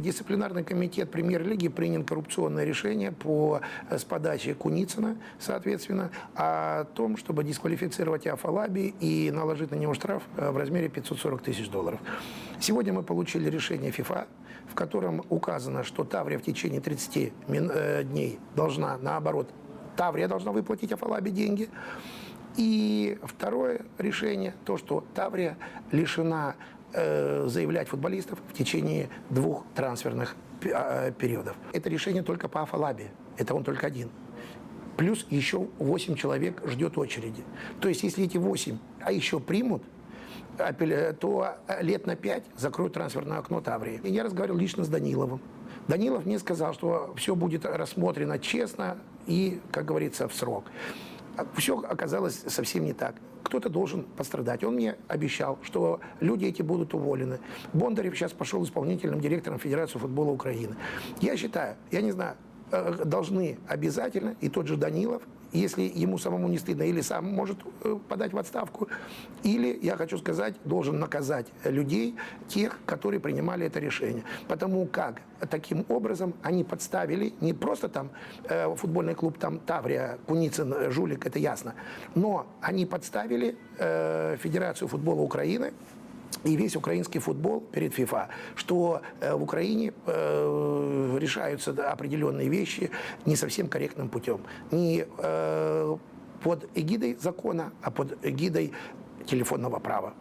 Дисциплинарный комитет премьер-лиги принял коррупционное решение по, э, с подачи Куницына, соответственно, о том, чтобы дисквалифицировать Афалаби и наложить на него штраф э, в размере 540 тысяч долларов. Сегодня мы получили решение ФИФА, в котором указано, что Таврия в течение 30 мин- э, дней должна, наоборот, Таврия должна выплатить Афалаби деньги. И второе решение, то, что Таврия лишена заявлять футболистов в течение двух трансферных э, периодов. Это решение только по Афалабе. Это он только один. Плюс еще 8 человек ждет очереди. То есть, если эти 8, а еще примут, то э, лет на 5 закроют трансферное окно Таврии. И я разговаривал лично с Даниловым. Данилов мне сказал, что все будет рассмотрено честно и, как говорится, в срок. Все оказалось совсем не так. Кто-то должен пострадать. Он мне обещал, что люди эти будут уволены. Бондарев сейчас пошел исполнительным директором Федерации футбола Украины. Я считаю, я не знаю, э, должны обязательно, и тот же Данилов, если ему самому не стыдно, или сам может э, подать в отставку, или, я хочу сказать, должен наказать людей, тех, которые принимали это решение. Потому как таким образом они подставили не просто там э, футбольный клуб там Таврия, Куницын, Жулик, это ясно, но они подставили э, Федерацию футбола Украины, и весь украинский футбол перед ФИФА, что э, в Украине э, решаются определенные вещи не совсем корректным путем. Не э, под эгидой закона, а под эгидой телефонного права.